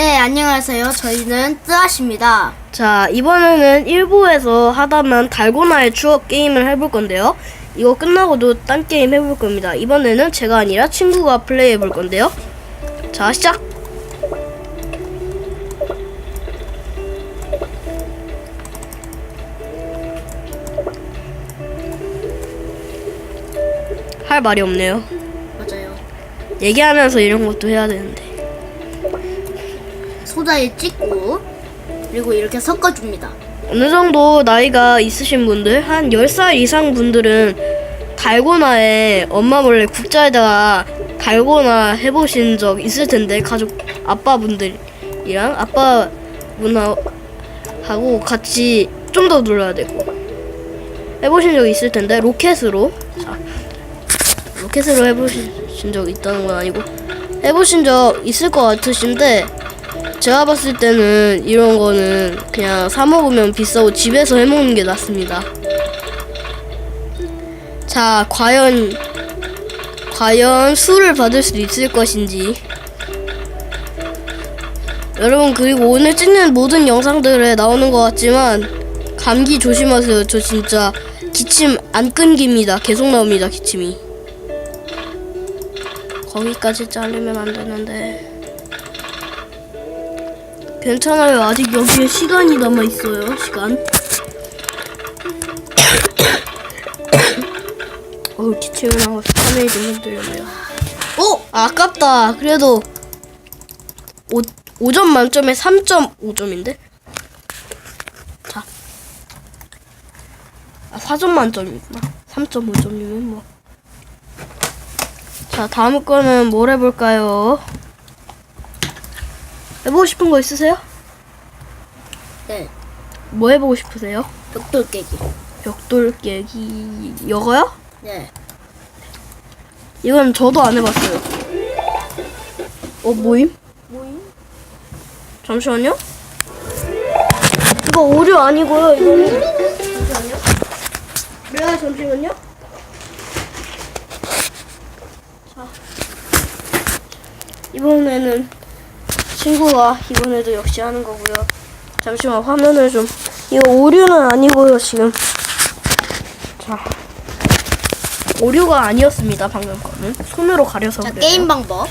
네, 안녕하세요. 저희는 뜨아십니다. 자, 이번에는 1부에서 하다만 달고나의 추억 게임을 해볼 건데요. 이거 끝나고도 딴 게임 해볼 겁니다. 이번에는 제가 아니라 친구가 플레이 해 볼 건데요. 자, 시작! 할 말이 없네요. 맞아요. 얘기하면서 이런 것도 해야 되는데. 소다에 찍고 그리고 이렇게 섞어줍니다. 어느 정도 나이가 있으신 분들, 한 10살 이상 분들은 달고나에 엄마 몰래 국자에다가 달고나 해보신 적 있을 텐데, 가족, 아빠분들이랑 아빠분하고 같이 좀 더 눌러야 되고. 해보신 적 있을 텐데, 로켓으로. 자, 로켓으로 해보신 적 있다는 건 아니고, 해보신 적 있을 것 같으신데, 제가 봤을 때는 이런 거는 그냥 사 먹으면 비싸고 집에서 해 먹는 게 낫습니다. 자, 과연 과연 수를 받을 수 있을 것인지. 여러분 그리고 오늘 찍는 모든 영상들에 나오는 것 같지만 감기 조심하세요. 저 진짜 기침 안 끊깁니다. 계속 나옵니다. 기침이. 거기까지 자르면 안 되는데. 괜찮아요. 아직 여기에 시간이 남아 있어요. 시간. 어우 하고 카메라 좀 흔들렸네요. 오 아깝다. 그래도 5, 5점 만점에 3.5점인데. 자. 아 4점 만점이구나. 3.5점이면 뭐. 자 다음 거는 뭘 해볼까요? 해보고 싶은 거 있으세요? 네, 뭐 해보고 싶으세요? 벽돌 깨기. 벽돌 깨기 이거요? 네, 이건 저도 안 해봤어요. 어 모임? 모임? 잠시만요. 이거 오류 아니고요. 이거는 잠시만요. 네 잠시만요. 자 이번에는 친구가 이번에도 역시 하는 거고요. 잠시만 화면을 좀 이거 오류는 아니고요 지금. 자 오류가 아니었습니다 방금 거는 손으로 가려서 자, 그래요. 게임 방법.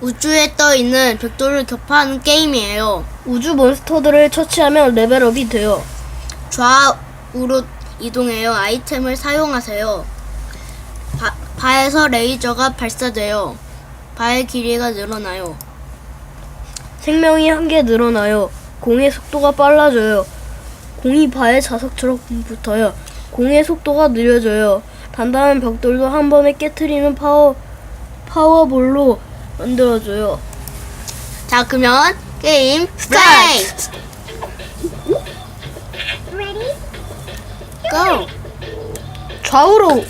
우주에 떠 있는 벽돌을 격파하는 게임이에요. 우주 몬스터들을 처치하면 레벨업이 돼요. 좌우로 이동해요. 아이템을 사용하세요. 바, 바에서 레이저가 발사돼요. 바의 길이가 늘어나요. 생명이 한 개 늘어나요. 공의 속도가 빨라져요. 공이 바의 자석처럼 붙어요. 공의 속도가 느려져요. 단단한 벽돌도 한 번에 깨트리는 파워 파워볼로 만들어져요. 자, 그러면 게임 스타트! 고! 좌우로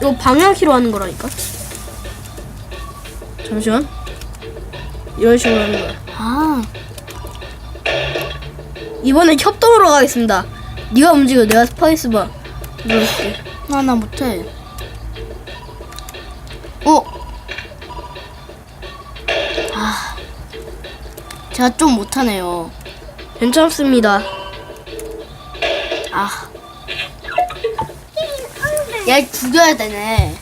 이거 방향키로 하는 거라니까. 잠시만. 이런 식으로 하는 거야. 아, 이번엔 협동으로 가겠습니다. 네가 움직여. 내가 스파이스 바 눌러줄게. 나, 나 못해. 어? 아, 제가 좀 못하네요. 괜찮습니다. 아. 얘 죽여야 되네.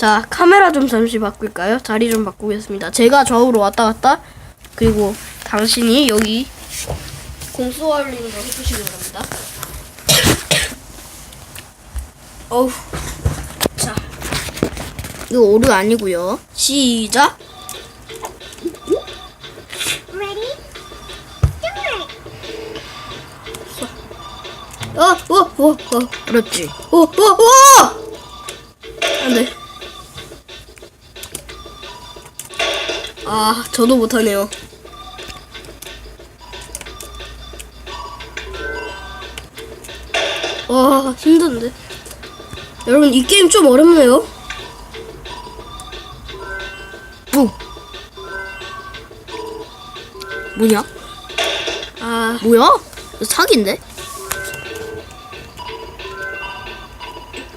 자, 카메라 좀 잠시 바꿀까요? 자리 좀 바꾸겠습니다. 제가 좌우로 왔다 갔다. 그리고 당신이 여기 공수 올리는 거 해주시면 됩니다. 어우. 자, 이거 오류 아니고요. 시작. 어, 어, 어, 어, 그렇지. 어, 어, 어! 안 돼. 아, 저도 못하네요. 와, 힘든데. 여러분, 이 게임 좀 어렵네요. 부. 뭐냐? 아, 뭐야? 사기인데?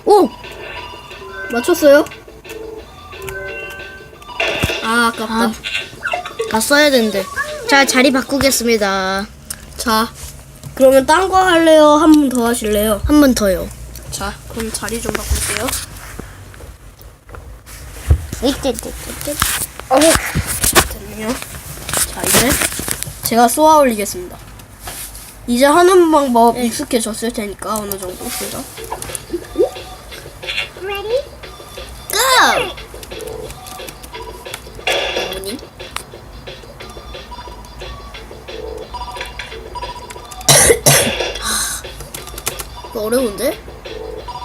오! 맞췄어요? 아, 아깝다. 아, 다 써야 되는데. 자, 자리 바꾸겠습니다. 자, 그러면 딴 거 할래요? 한 번 더 하실래요? 한 번 더요. 자, 그럼 자리 좀 바꿀게요. 어우, 됐네요. 자, 이제 제가 쏘아 올리겠습니다. 이제 하는 방법 익숙해졌을 테니까 어느 정도 진짜.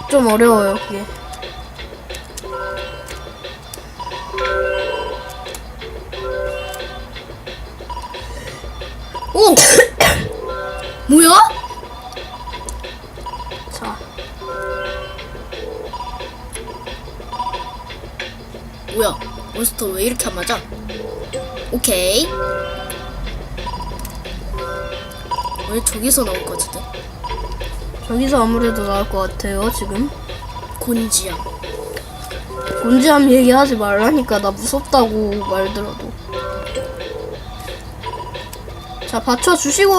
좀 어려워요, 그게. 오! 뭐야? 자, 뭐야? 몬스터 왜 이렇게 안 맞아? 오케이. 왜 저기서 나올 것같 저기서 아무래도 나올 것 같아요, 지금. 곤지야. 곤지암 얘기하지 말라니까 나 무섭다고 말더라도. 자, 받쳐주시고.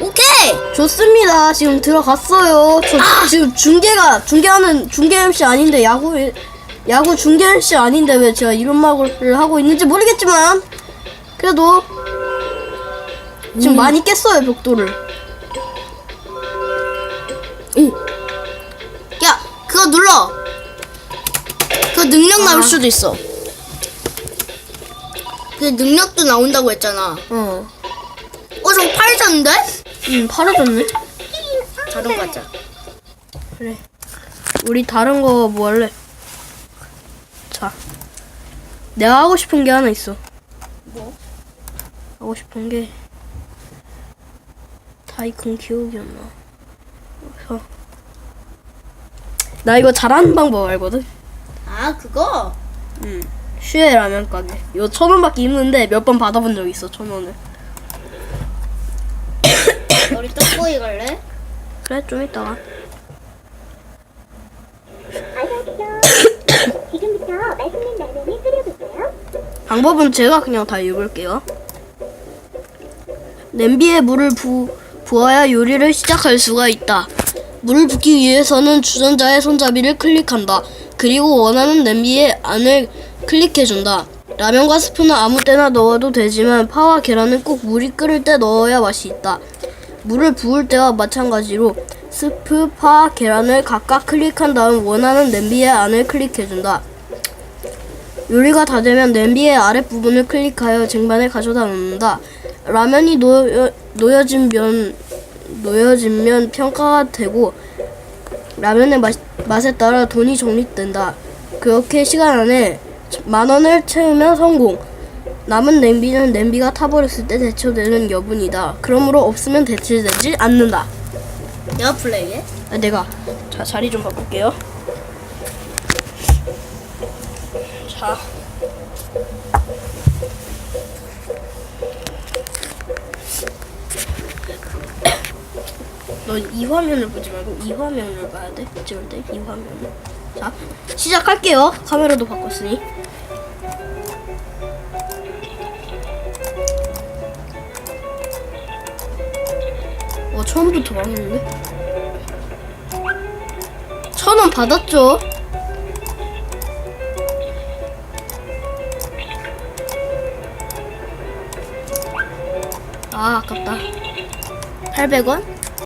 오케이! 좋습니다. 지금 들어갔어요. 저 지금 중계가 중계하는 중계 MC 아닌데 야구 야구 중계 MC 아닌데 왜 제가 이런 말을 하고 있는지 모르겠지만 그래도 지금 음. 많이 깼어요 벽돌을. 눌러! 그 능력 나올 아. 수도 있어. 그 능력도 나온다고 했잖아. 어. 어, 저거 팔졌는데? 음 팔아졌네. 다른 거 하자. 그래. 우리 다른 거 뭐 할래? 자. 내가 하고 싶은 게 하나 있어. 뭐? 하고 싶은 게 타이쿤 기억이 안 나. 그래서 나 이거 잘하는 방법 알거든. 아, 그거? 응. 슈에 라면 가게. 이거 천 원밖에 있는데 몇 번 받아본 적 있어 천 원을. 우리 떡볶이 갈래? 그래 좀 이따가. 지금부터 말씀드린 라면을 끓여볼게요. 방법은 제가 그냥 다 읽을게요. 냄비에 물을 부, 부어야 요리를 시작할 수가 있다. 물을 붓기 위해서는 주전자의 손잡이를 클릭한다. 그리고 원하는 냄비의 안을 클릭해준다. 라면과 스프는 아무 때나 넣어도 되지만 파와 계란은 꼭 물이 끓을 때 넣어야 맛이 있다. 물을 부을 때와 마찬가지로 스프, 파, 계란을 각각 클릭한 다음 원하는 냄비의 안을 클릭해준다. 요리가 다 되면 냄비의 아랫부분을 클릭하여 쟁반에 가져다 놓는다. 라면이 놓여, 놓여진 면 놓여지면 평가가 되고 라면의 맛, 맛에 따라 돈이 적립된다. 그렇게 시간 안에 만 원을 채우면 성공. 남은 냄비는 냄비가 타버렸을 때 대처되는 여분이다. 그러므로 없으면 대체되지 않는다. 내가 플레이해? 아, 내가 자 자리 좀 바꿀게요. 자. 너 이 화면을 보지 말고 이 화면을 봐야 돼. 찍을 때 이 화면을. 자 시작할게요. 카메라도 바꿨으니. 어 처음부터 망했는데? 천 원 받았죠? 아, 아깝다. 800원?